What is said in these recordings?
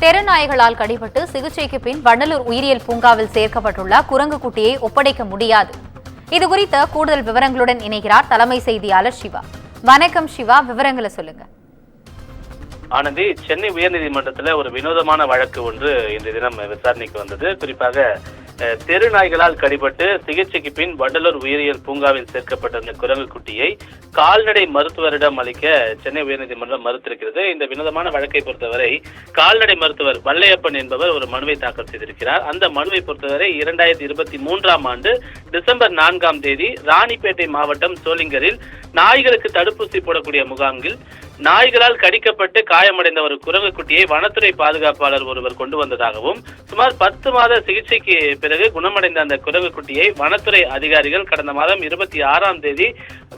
தெருநாய்களால் கடிபட்டு சிகிச்சைக்கு பின் வண்டலூர் உயிரியல் பூங்காவில் சேர்க்கப்பட்டுள்ள குரங்கு குட்டியை ஒப்படைக்க முடியாது. இது குறித்த கூடுதல் விவரங்களுடன் இணைகிறார் தலைமை செய்தியாளர் சிவா. வணக்கம் சிவா விவரங்களை சொல்லுங்க. ஆனந்தி சென்னை உயர்நீதிமன்றத்தில் ஒரு வினோதமான வழக்கு ஒன்று இன்றைய தினம் விசாரணைக்கு வந்தது. குறிப்பாக தெரு நாய்களால் கடிபட்டு சிகிச்சைக்கு பின் வண்டலூர் உயிரியல் பூங்காவில் சேர்க்கப்பட்டிருந்த குரங்கு குட்டியை கால்நடை மருத்துவரிடம் அளிக்க சென்னை உயர்நீதிமன்றம் மறுத்திருக்கிறது. இந்த வினோதமான வழக்கை பொறுத்தவரை கால்நடை மருத்துவர் வல்லையப்பன் என்பவர் ஒரு மனுவை தாக்கல் செய்திருக்கிறார். அந்த மனுவை பொறுத்தவரை இரண்டாயிரத்தி இருபத்தி மூன்றாம் ஆண்டு டிசம்பர் நான்காம் தேதி ராணிப்பேட்டை மாவட்டம் சோளிங்கரில் நாய்களுக்கு தடுப்பூசி போடக்கூடிய முகாமில் நாய்களால் கடிக்கப்பட்டு காயமடைந்த ஒரு குரங்கு குட்டியை வனத்துறை பாதுகாப்பாளர் ஒருவர் கொண்டு வந்ததாகவும் சுமார் பத்து மாத சிகிச்சைக்கு பிறகு குணமடைந்த அந்த குரங்கு குட்டியை வனத்துறை அதிகாரிகள் கடந்த மாதம் இருபத்தி ஆறாம் தேதி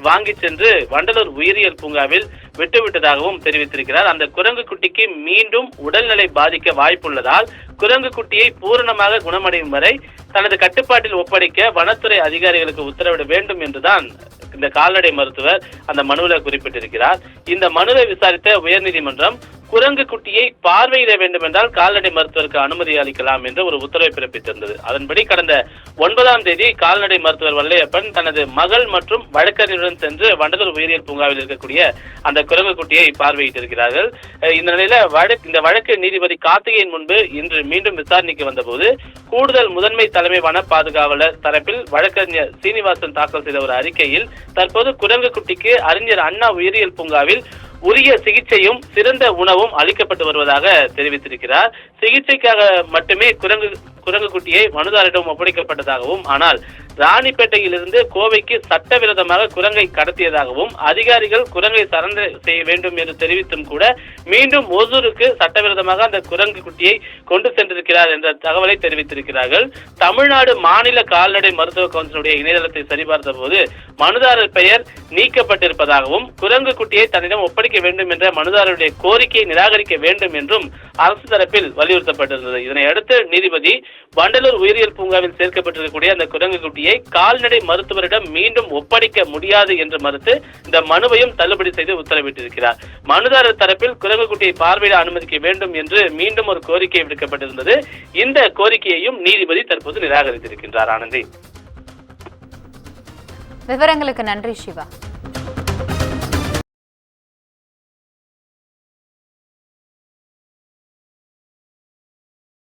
வாங்கி சென்று வண்டலூர் உயிரியல் பூங்காவில் விட்டுவிட்டதாகவும் தெரிவித்திருக்கிறார். அந்த குரங்கு குட்டிக்கு மீண்டும் உடல்நிலை பாதிக்க வாய்ப்புள்ளதால் குரங்கு குட்டியை பூரணமாக குணமடையும் வரை தனது கட்டுப்பாட்டில் ஒப்படைக்க வனத்துறை அதிகாரிகளுக்கு உத்தரவிட வேண்டும் என்றுதான் இந்த கால்நடை மருத்துவர் அந்த மனுவில் குறிப்பிட்டிருக்கிறார். இந்த மனுவை விசாரித்த உயர்நீதிமன்றம் குரங்கு குட்டியை பார்வையிட வேண்டும் என்றால் கால்நடை மருத்துவருக்கு அனுமதி அளிக்கலாம் என்று ஒரு உத்தரவை பிறப்பித்திருந்தது. அதன்படி கடந்த ஒன்பதாம் தேதி கால்நடை மருத்துவர் வல்லையப்பன் தனது மகள் மற்றும் வழக்கறிஞருடன் சென்று வண்டலூர் உயிரியல் பூங்காவில் இருக்கக்கூடிய அந்த குரங்கு குட்டியை பார்வையிட்டிருக்கிறார்கள். இந்த நிலையில வழக்கு இந்த வழக்கு நீதிபதி கார்த்திகேயன் முன்பு இன்று மீண்டும் விசாரணைக்கு வந்தபோது கூடுதல் முதன்மை தலைமை வன பாதுகாவலர் தரப்பில் வழக்கறிஞர் சீனிவாசன் தாக்கல் செய்த ஒரு அறிக்கையில் தற்போது குரங்கு குட்டிக்கு அறிஞர் அண்ணா உயிரியல் பூங்காவில் உரிய சிகிச்சையும் சிறந்த உணவும் அளிக்கப்பட்டு வருவதாக தெரிவித்திருக்கிறார். சிகிச்சைக்காக மட்டுமே குரங்கு குரங்கு குட்டியை மனுதாரிடம் ஒப்படைக்கப்பட்டதாகவும் ஆனால் ராணிப்பேட்டையிலிருந்து கோவைக்கு சட்டவிரோதமாக குரங்கை கடத்தியதாகவும் அதிகாரிகள் குரங்கை சரண்டர் செய்ய வேண்டும் என்று தெரிவித்தும் கூட மீண்டும் ஒசூருக்கு சட்டவிரோதமாக அந்த குரங்கு குட்டியை கொண்டு சென்றிருக்கிறார் என்ற தகவலை தெரிவித்திருக்கிறார்கள். தமிழ்நாடு மாநில கால்நடை மருத்துவ கவுன்சிலுடைய இணையதளத்தை சரிபார்த்த போது மனுதாரர் பெயர் நீக்கப்பட்டிருப்பதாகவும் குரங்கு குட்டியை தன்னிடம் ஒப்படைக்க வேண்டும் என்ற மனுதாரருடைய கோரிக்கையை நிராகரிக்க வேண்டும் என்றும் அரசு தரப்பில் வலியுறுத்தப்பட்டிருந்தது. இதனை அடுத்து நீதிபதி வண்டலூர் உயிரியல் பூங்காவில் சேர்க்கப்பட்டிருக்கக்கூடிய அந்த குரங்கு குட்டியை கால்நடை மருத்துவரிடம் மீண்டும் ஒப்படைக்க முடியாது என்று மறுத்து இந்த மனுவையும் தள்ளுபடி செய்து உத்தரவிட்டிருக்கிறார். மனுதாரர் தரப்பில் குரங்கு குட்டியை பார்வையிட அனுமதிக்க வேண்டும் என்று மீண்டும் ஒரு கோரிக்கை விடுக்கப்பட்டிருந்தது. இந்த கோரிக்கையையும் நீதிபதி தற்போது நிராகரித்திருக்கின்றார். ஆனந்தி. விவரங்களுக்கு நன்றி சிவா.